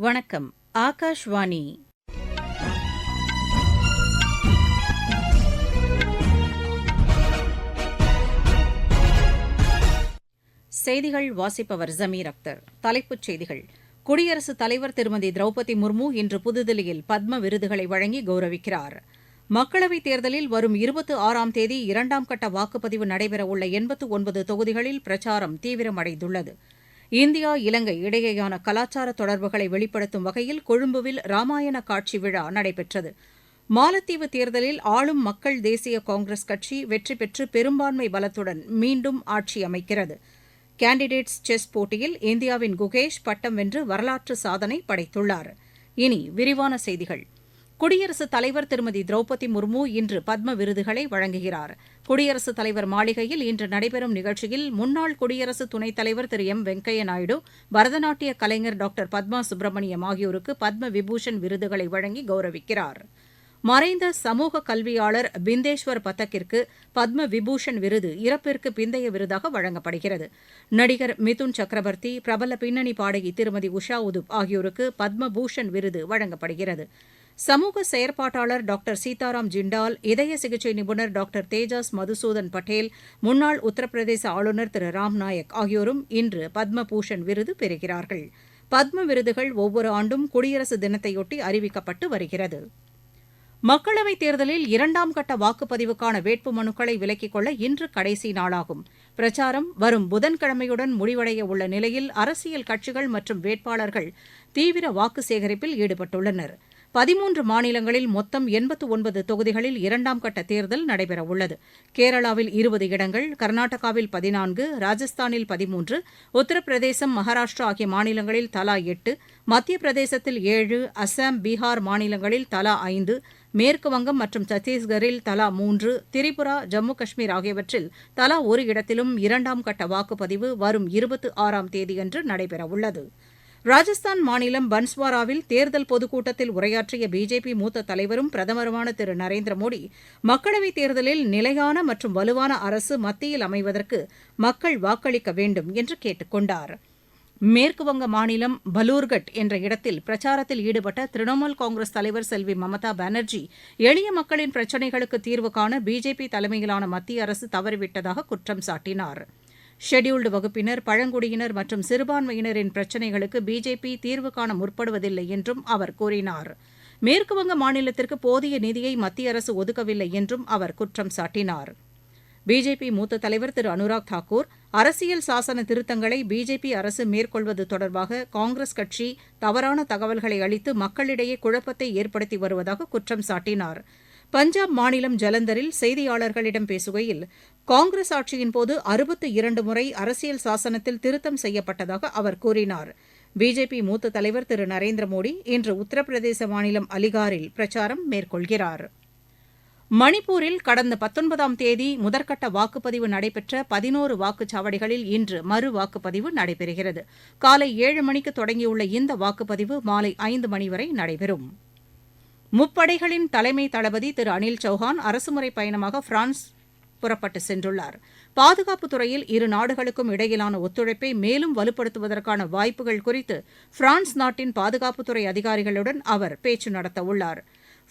வணக்கம் ஆகாஷ்வாணி. செய்திகள் வாசிப்பவர் ஜமீர் அக்தர். தலைப்புச் செய்திகள். குடியரசுத் தலைவர் திருமதி திரௌபதி முர்மு இன்று புதுதில்லியில் பத்ம விருதுகளை வழங்கி கௌரவிக்கிறார். மக்களவைத் தேர்தலில் வரும் இருபத்து ஆறாம் தேதி இரண்டாம் கட்ட வாக்குப்பதிவு நடைபெறவுள்ள எண்பத்து ஒன்பது தொகுதிகளில் பிரச்சாரம் தீவிரமடைந்துள்ளது. இந்தியா இலங்கை இடையேயான கலாச்சார தொடர்புகளை வெளிப்படுத்தும் வகையில் கொழும்புவில் ராமாயண காட்சி விழா நடைபெற்றது. மாலத்தீவு தேர்தலில் ஆளும் மக்கள் தேசிய காங்கிரஸ் கட்சி வெற்றி பெற்று பெரும்பான்மை பலத்துடன் மீண்டும் ஆட்சி அமைக்கிறது. கேண்டிடேட்ஸ் செஸ் போட்டியில் இந்தியாவின் குகேஷ் பட்டம் வென்று வரலாற்று சாதனை படைத்துள்ளார். இனி விரிவான செய்திகள். குடியரசுத் தலைவர் திருமதி திரௌபதி முர்மு இன்று பத்ம விருதுகளை வழங்குகிறார். குடியரசுத் தலைவர் மாளிகையில் இன்று நடைபெறும் நிகழ்ச்சியில் முன்னாள் குடியரசு துணைத் தலைவர் திரு எம் வெங்கையா நாயுடு பரதநாட்டிய கலைஞர் டாக்டர் பத்மா சுப்பிரமணியம் ஆகியோருக்கு பத்ம விபூஷன் விருதுகளை வழங்கி கௌரவிக்கிறார். மறைந்த சமூக கல்வியாளர் பிந்தேஸ்வர் பதக்கிற்கு பத்ம விபூஷன் விருது இறப்பிற்கு பிந்தைய விருதாக வழங்கப்படுகிறது. நடிகர் மிதுன் சக்கரவர்த்தி பிரபல பின்னணி பாடகி திருமதி உஷா உதுப் ஆகியோருக்கு பத்ம பூஷன் விருது வழங்கப்படுகிறது. சமூக செயற்பாட்டாளர் டாக்டர் சீதாராம் ஜிண்டால் இதய சிகிச்சை நிபுணர் டாக்டர் தேஜாஸ் மதுசூதன் பட்டேல் முன்னாள் உத்தரப்பிரதேச ஆளுநர் திரு ராம் நாயக் ஆகியோரும் இன்று பத்ம பூஷன் விருது பெறுகிறார்கள். பத்ம விருதுகள் ஒவ்வொரு ஆண்டும் குடியரசு தினத்தையொட்டி அறிவிக்கப்பட்டு வருகிறது. மக்களவைத் தேர்தலில் இரண்டாம் கட்ட வாக்குப்பதிவுக்கான வேட்பு மனுக்களை விலக்கிக் கொள்ள இன்று கடைசி நாளாகும். பிரச்சாரம் வரும் புதன்கிழமையுடன் முடிவடைய உள்ள நிலையில் அரசியல் கட்சிகள் மற்றும் வேட்பாளர்கள் தீவிர வாக்கு சேகரிப்பில் ஈடுபட்டுள்ளனர். பதிமூன்று மாநிலங்களில் மொத்தம் எண்பத்து ஒன்பது தொகுதிகளில் இரண்டாம் கட்ட தேர்தல் நடைபெறவுள்ளது. கேரளாவில் இருபது இடங்கள் கர்நாடகாவில் பதினான்கு ராஜஸ்தானில் பதிமூன்று உத்தரப்பிரதேசம் மகாராஷ்டிரா ஆகிய மாநிலங்களில் தலா எட்டு மத்திய பிரதேசத்தில் ஏழு அசாம் பீகார் மாநிலங்களில் தலா ஐந்து மேற்குவங்கம் மற்றும் சத்தீஸ்கரில் தலா மூன்று திரிபுரா ஜம்மு காஷ்மீர் ஆகியவற்றில் தலா ஒரு இடத்திலும் இரண்டாம் கட்ட வாக்குப்பதிவு வரும் இருபத்து ஆறாம் தேதியன்று நடைபெறவுள்ளது. ராஜஸ்தான் மாநிலம் பன்ஸ்வாராவில் தேர்தல் பொதுக்கூட்டத்தில் உரையாற்றிய பிஜேபி மூத்த தலைவரும் பிரதமருமான திரு நரேந்திர மோடி மக்களவைத் தேர்தலில் நிலையான மற்றும் வலுவான அரசு மத்தியில் அமைவதற்கு மக்கள் வாக்களிக்க வேண்டும் என்று கேட்டுக்கொண்டார் மேற்குவங்க மாநிலம் பலூர்கட் என்ற இடத்தில் பிரச்சாரத்தில் ஈடுபட்ட திரிணாமுல் காங்கிரஸ் தலைவர் செல்வி மமதா பானர்ஜி எளிய மக்களின் பிரச்சினைகளுக்கு தீர்வு காண பிஜேபி தலைமையிலான மத்திய அரசு தவறிவிட்டதாக குற்றம் சாட்டினார். ஷெட்யூல்டு வகுப்பினர் பழங்குடியினர் மற்றும் சிறுபான்மையினரின் பிரச்சினைகளுக்கு பிஜேபி தீர்வு காண முற்படுவதில்லை என்றும் அவர் கூறினார். மேற்குவங்க மாநிலத்திற்கு போதிய நிதியை மத்திய அரசு ஒதுக்கவில்லை என்றும் அவர் குற்றம் சாட்டினார். பிஜேபி மூத்த தலைவர் திரு அனுராக் தாக்கூர் அரசியல் சாசன திருத்தங்களை பிஜேபி அரசு மேற்கொள்வது தொடர்பாக காங்கிரஸ் கட்சி தவறான தகவல்களை அளித்து மக்களிடையே குழப்பத்தை ஏற்படுத்தி வருவதாக குற்றம் சாட்டினார். பஞ்சாப் மாநிலம் ஜலந்தரில் செய்தியாளர்களிடம் பேசுகையில் காங்கிரஸ் ஆட்சியின்போது அறுபத்து இரண்டு முறை அரசியல் சாசனத்தில் திருத்தம் செய்யப்பட்டதாக அவர் கூறினார். பிஜேபி மூத்த தலைவர் திரு. நரேந்திர மோடி இன்று உத்தரப்பிரதேச மாநிலம் அலிகாரில் பிரச்சாரம் மேற்கொள்கிறார். மணிப்பூரில் கடந்த பத்தொன்பதாம் தேதி முதற்கட்ட வாக்குப்பதிவு நடைபெற்ற பதினோரு வாக்குச்சாவடிகளில் இன்று மறு வாக்குப்பதிவு நடைபெறுகிறது. காலை ஏழு மணிக்கு தொடங்கியுள்ள இந்த வாக்குப்பதிவு மாலை ஐந்து மணி வரை நடைபெறும். முப்படைகளின் தலைமை தளபதி திரு அனில் சௌஹான் அரசுமுறை பயணமாக பிரான்ஸ் புறப்பட்டு சென்றுள்ளார். பாதுகாப்புத் துறையில் இரு நாடுகளுக்கும் இடையிலான ஒத்துழைப்பை மேலும் வலுப்படுத்துவதற்கான வாய்ப்புகள் குறித்து பிரான்ஸ் நாட்டின் பாதுகாப்புத்துறை அதிகாரிகளுடன் அவர் பேச்சு நடத்தவுள்ளார்.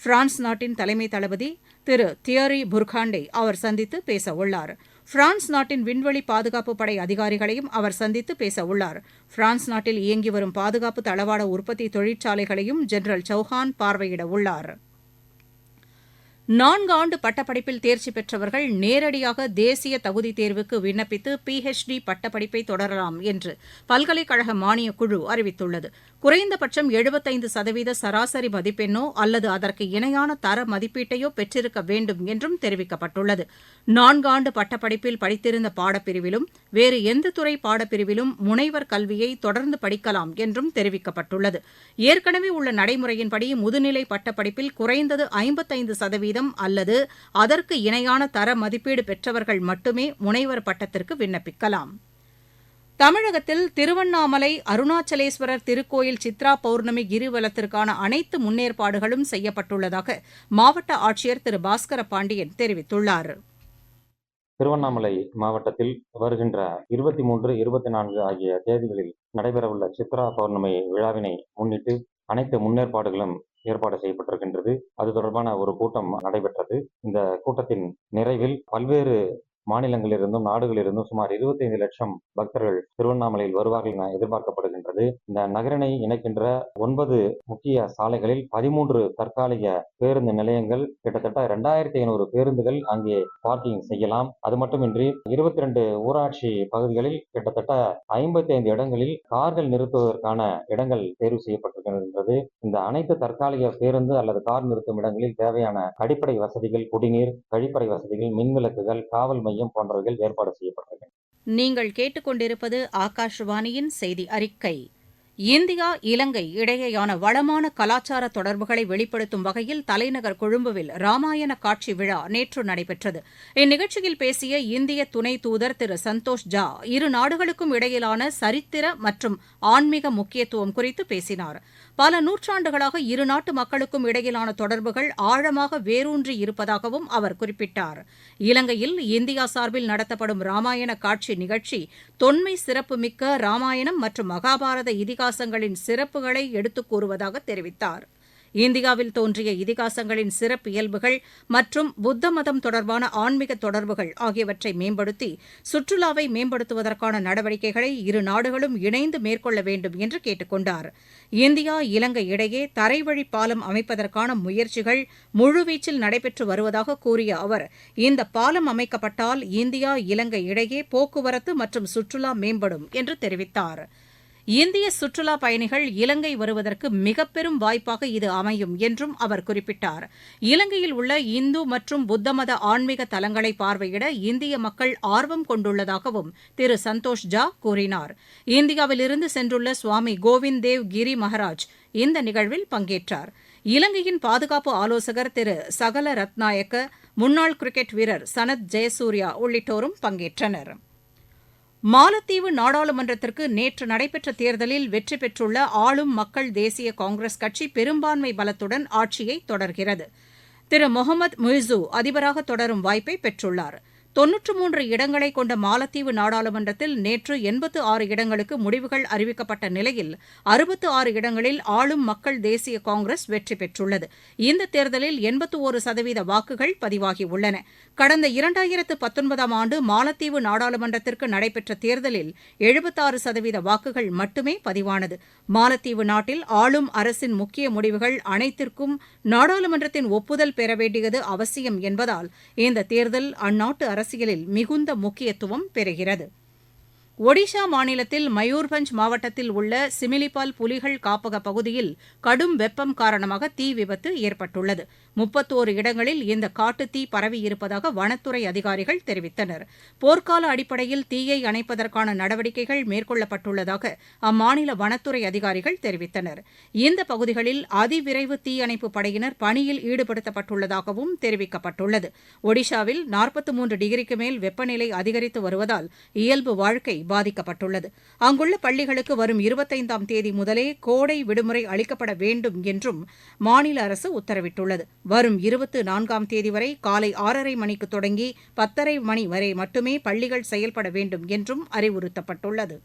பிரான்ஸ் நாட்டின் தலைமை தளபதி திரு தியரி புர்காண்டை அவர் சந்தித்து பேசவுள்ளார். பிரான்ஸ் நாட்டின் விண்வெளி பாதுகாப்பு படை அதிகாரிகளையும் அவர் சந்தித்து பேசவுள்ளார். பிரான்ஸ் நாட்டில் இயங்கி வரும் பாதுகாப்பு தளவாட உற்பத்தி தொழிற்சாலைகளையும் ஜெனரல் சௌஹான் பார்வையிட உள்ளார் நான்காண்டு பட்டப்படிப்பில் தேர்ச்சி பெற்றவர்கள் நேரடியாக தேசிய தகுதி தேர்வுக்கு விண்ணப்பித்து பிஹெச்டி பட்டப்படிப்பை தொடரலாம் என்று பல்கலைக்கழக மானியக் குழு அறிவித்துள்ளது. குறைந்தபட்சம் எழுபத்தைந்து சதவீத சராசரி மதிப்பெண்ணோ அல்லது அதற்கு இணையான தர மதிப்பீட்டையோ பெற்றிருக்க வேண்டும் என்றும் தெரிவிக்கப்பட்டுள்ளது. நான்காண்டு பட்டப்படிப்பில் படித்திருந்த பாடப்பிரிவிலும் வேறு எந்த துறை பாடப்பிரிவிலும் முனைவர் கல்வியை தொடர்ந்து படிக்கலாம் என்றும் தெரிவிக்கப்பட்டுள்ளது. ஏற்கனவே உள்ள நடைமுறையின்படி முதுநிலை பட்டப்படிப்பில் குறைந்தது ஐம்பத்தைந்து சதவீதம் அல்லது அதற்கு இணையான தர மதிப்பீடு பெற்றவர்கள் மட்டுமே முனைவர் பட்டத்திற்கு விண்ணப்பிக்கலாம். தமிழகத்தில் திருவண்ணாமலை அருணாச்சலேஸ்வரர் திருக்கோயில் சித்ரா பௌர்ணமி கிரிவலத்திற்கான அனைத்து முன்னேற்பாடுகளும் செய்யப்பட்டுள்ளதாக மாவட்ட ஆட்சியர் திரு பாஸ்கர பாண்டியன் தெரிவித்துள்ளார். திருவண்ணாமலை மாவட்டத்தில் வருகின்ற இருபத்தி மூன்று இருபத்தி நான்கு ஆகிய தேதிகளில் நடைபெறவுள்ள சித்ரா பௌர்ணமி விழாவினை முன்னிட்டு அனைத்து முன்னேற்பாடுகளும் ஏற்பாடு செய்யப்பட்டிருக்கின்றது. அது தொடர்பான ஒரு கூட்டம் நடைபெற்றது. இந்த கூட்டத்தின் நிறைவில் பல்வேறு மாநிலங்களிலிருந்தும் நாடுகளிலிருந்தும் சுமார் 25 லட்சம் பக்தர்கள் திருவண்ணாமலையில் வருவார்கள் என எதிர்பார்க்கப்படுகின்றது. இந்த நகரினை இணைக்கின்ற ஒன்பது முக்கிய சாலைகளில் பதிமூன்று தற்காலிக பேருந்து நிலையங்கள் கிட்டத்தட்ட இரண்டாயிரத்தி ஐநூறு பேருந்துகள் அங்கே பார்க்கிங் செய்யலாம். அது மட்டுமின்றி இருபத்தி ரெண்டு ஊராட்சி பகுதிகளில் கிட்டத்தட்ட ஐம்பத்தி ஐந்து இடங்களில் கார்கள் நிறுத்துவதற்கான இடங்கள் தேர்வு செய்யப்பட்டிருக்கின்றது. இந்த அனைத்து தற்காலிக பேருந்து அல்லது கார் நிறுத்தும் இடங்களில் தேவையான அடிப்படை வசதிகள் குடிநீர் கழிப்பறை வசதிகள் மின்விளக்குகள் காவல் மையம் மையம் போன்றவைகள் ஏற்பாடு செய்யப்பட்டிருக்கின்றன நீங்கள் கேட்டுக்கொண்டிருப்பது ஆகாஷ்வாணியின் செய்தி அறிக்கை. இந்தியா இலங்கை இடையேயான வளமான கலாச்சார தொடர்புகளை வெளிப்படுத்தும் வகையில் தலைநகர் கொழும்புவில் ராமாயண காட்சி விழா நேற்று நடைபெற்றது. இந்நிகழ்ச்சியில் பேசிய இந்திய துணை தூதர் திரு சந்தோஷ் ஜா இரு நாடுகளுக்கும் இடையிலான சரித்திர மற்றும் ஆன்மீக முக்கியத்துவம் குறித்து பேசினார். பல நூற்றாண்டுகளாக இரு நாட்டு மக்களுக்கும் இடையிலான தொடர்புகள் ஆழமாக வேரூன்றி இருப்பதாகவும் அவர் குறிப்பிட்டார். இலங்கையில் இந்தியா சார்பில் நடத்தப்படும் ராமாயண காட்சி நிகழ்ச்சி தொன்மை சிறப்புமிக்க ராமாயணம் மற்றும் மகாபாரத இதிகாசங்களின் சிறப்புகளை எடுத்துக் கூறுவதாக தெரிவித்தார். இந்தியாவில் தோன்றிய இதிகாசங்களின் சிறப்பியல்புகள் மற்றும் புத்த மதம் தொடர்பான ஆன்மீக தொடர்புகள் ஆகியவற்றை மேம்படுத்தி சுற்றுலாவை மேம்படுத்துவதற்கான நடவடிக்கைகளை இரு நாடுகளும் இணைந்து மேற்கொள்ள வேண்டும் என்று கேட்டுக் கொண்டார். இந்தியா இலங்கை இடையே தரைவழி பாலம் அமைப்பதற்கான முயற்சிகள் முழுவீச்சில் நடைபெற்று வருவதாக கூறிய அவர் இந்த பாலம் அமைக்கப்பட்டால் இந்தியா இலங்கை இடையே போக்குவரத்து மற்றும் சுற்றுலா மேம்படும் என்று தெரிவித்தார். இந்திய சுற்றுலா பயணிகள் இலங்கை வருவதற்கு மிகப்பெரும் வாய்ப்பாக இது அமையும் என்றும் அவர் குறிப்பிட்டார். இலங்கையில் உள்ள இந்து மற்றும் புத்தமத ஆன்மீக தலங்களை பார்வையிட இந்திய மக்கள் ஆர்வம் கொண்டுள்ளதாகவும் திரு சந்தோஷ் ஜா கூறினார். இந்தியாவிலிருந்து சென்றுள்ள சுவாமி கோவிந்த் தேவ் கிரி மகராஜ் இந்த நிகழ்வில் பங்கேற்றார். இலங்கையின் பாதுகாப்பு ஆலோசகர் திரு சகல ரத்நாயக்க முன்னாள் கிரிக்கெட் வீரர் சனத் ஜெயசூர்யா உள்ளிட்டோரும் பங்கேற்றனர். மாலத்தீவு நாடாளுமன்றத்திற்கு நேற்று நடைபெற்ற தேர்தலில் வெற்றி பெற்றுள்ள ஆளும் மக்கள் தேசிய காங்கிரஸ் கட்சி பெரும்பான்மை பலத்துடன் ஆட்சியை தொடர்கிறது. திரு. முகமது முய்சு அதிபராக தொடரும் வாய்ப்பை பெற்றுள்ளார். தொன்னூற்று மூன்று இடங்களை கொண்ட மாலத்தீவு நாடாளுமன்றத்தில் நேற்று எண்பத்து ஆறு இடங்களுக்கு முடிவுகள் அறிவிக்கப்பட்ட நிலையில் அறுபத்து ஆறு இடங்களில் ஆளும் மக்கள் தேசிய காங்கிரஸ் வெற்றி பெற்றுள்ளது. இந்த தேர்தலில் எண்பத்து ஒரு சதவீத வாக்குகள் பதிவாகியுள்ளன கடந்த இரண்டாயிரத்து பத்தொன்பதாம் ஆண்டு மாலத்தீவு நாடாளுமன்றத்திற்கு நடைபெற்ற தேர்தலில் எழுபத்தாறு சதவீத வாக்குகள் மட்டுமே பதிவானது. மாலத்தீவு நாட்டில் ஆளும் அரசின் முக்கிய முடிவுகள் அனைத்திற்கும் நாடாளுமன்றத்தின் ஒப்புதல் பெற வேண்டியது அவசியம் என்பதால் இந்த தேர்தல் அந்நாட்டு அரசியலில் மிகுந்த முக்கியத்துவம் பெறுகிறது. ஒடிஷா மாநிலத்தில் மயூர்பஞ்ச் மாவட்டத்தில் உள்ள சிமிலிபால் புலிகள் காப்பக பகுதியில் கடும் வெப்பம் காரணமாக தீ விபத்து ஏற்பட்டுள்ளது. முப்பத்தோரு இடங்களில் இந்த காட்டுத்தீ பரவியிருப்பதாக வனத்துறை அதிகாரிகள் தெரிவித்தனர். போர்க்கால அடிப்படையில் தீயை அணைப்பதற்கான நடவடிக்கைகள் மேற்கொள்ளப்பட்டுள்ளதாக அம்மாநில வனத்துறை அதிகாரிகள் தெரிவித்தனர். இந்த பகுதிகளில் அதிவிரைவு தீயணைப்பு படையினர் பணியில் ஈடுபடுத்தப்பட்டுள்ளதாகவும் தெரிவிக்கப்பட்டுள்ளது. ஒடிஷாவில் நாற்பத்து மூன்று டிகிரிக்கு மேல் வெப்பநிலை அதிகரித்து வருவதால் இயல்பு வாழ்க்கை பாதிக்கப்பட்டுள்ளது. அங்குள்ள பள்ளிகளுக்கு வரும் இருபத்தைந்தாம் தேதி முதலே கோடை விடுமுறை அளிக்கப்பட வேண்டும் என்றும் மாநில அரசு உத்தரவிட்டுள்ளது. வரும் இருபத்து நான்காம் தேதி வரை காலை ஆறரை மணிக்கு தொடங்கி பத்தரை மணி வரை மட்டுமே பள்ளிகள் செயல்பட வேண்டும் என்றும் அறிவுறுத்தப்பட்டுள்ளது.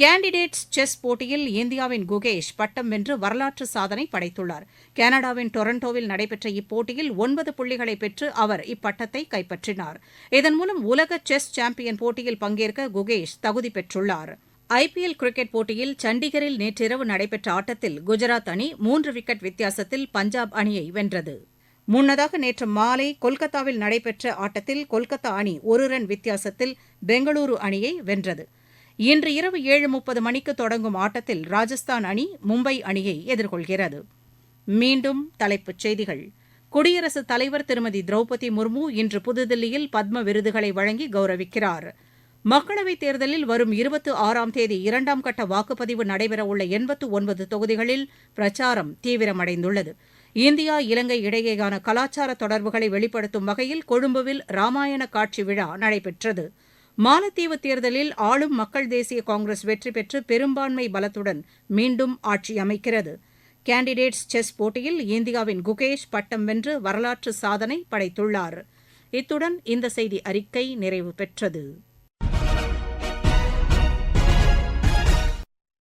கேண்டிடேட்ஸ் செஸ் போட்டியில் இந்தியாவின் குகேஷ் பட்டம் வென்று வரலாற்று சாதனை படைத்துள்ளார். கனடாவின் டொரண்டோவில் நடைபெற்ற இப்போட்டியில் ஒன்பது புள்ளிகளை பெற்று அவர் இப்பட்டத்தை கைப்பற்றினார். இதன் மூலம் உலக செஸ் சாம்பியன் போட்டியில் பங்கேற்க குகேஷ் தகுதி பெற்றுள்ளார். ஐபிஎல் கிரிக்கெட் போட்டியில் சண்டிகரில் நேற்றிரவு நடைபெற்ற ஆட்டத்தில் குஜராத் அணி மூன்று விக்கெட் வித்தியாசத்தில் பஞ்சாப் அணியை வென்றது. முன்னதாக நேற்று மாலை கொல்கத்தாவில் நடைபெற்ற ஆட்டத்தில் கொல்கத்தா அணி ஒரு ரன் வித்தியாசத்தில் பெங்களூரு அணியை வென்றது. இன்று இரவு ஏழு முப்பது மணிக்கு தொடங்கும் ஆட்டத்தில் ராஜஸ்தான் அணி மும்பை அணியை எதிர்கொள்கிறது. மீண்டும் தலைப்புச் செய்திகள். குடியரசுத் தலைவர் திருமதி திரௌபதி முர்மு இன்று புதுதில்லியில் பத்ம விருதுகளை வழங்கி கௌரவிக்கிறார். மக்களவைத் தேர்தலில் வரும் இருபத்து ஆறாம் தேதி இரண்டாம் கட்ட வாக்குப்பதிவு நடைபெறவுள்ள எண்பத்து ஒன்பது தொகுதிகளில் பிரச்சாரம் தீவிரமடைந்துள்ளது. இந்தியா இலங்கை இடையேயான கலாச்சார தொடர்புகளை வெளிப்படுத்தும் வகையில் கொழும்புவில் ராமாயண காட்சி விழா நடைபெற்றது. மாலத்தீவு தேர்தலில் ஆளும் மக்கள் தேசிய காங்கிரஸ் வெற்றி பெற்று பெரும்பான்மை பலத்துடன் மீண்டும் ஆட்சி அமைக்கிறது. கேண்டிடேட்ஸ் செஸ் போட்டியில் இந்தியாவின் குகேஷ் பட்டம் வென்று வரலாற்று சாதனை படைத்துள்ளார். இத்துடன் இந்த செய்தி அறிக்கை நிறைவு பெற்றது.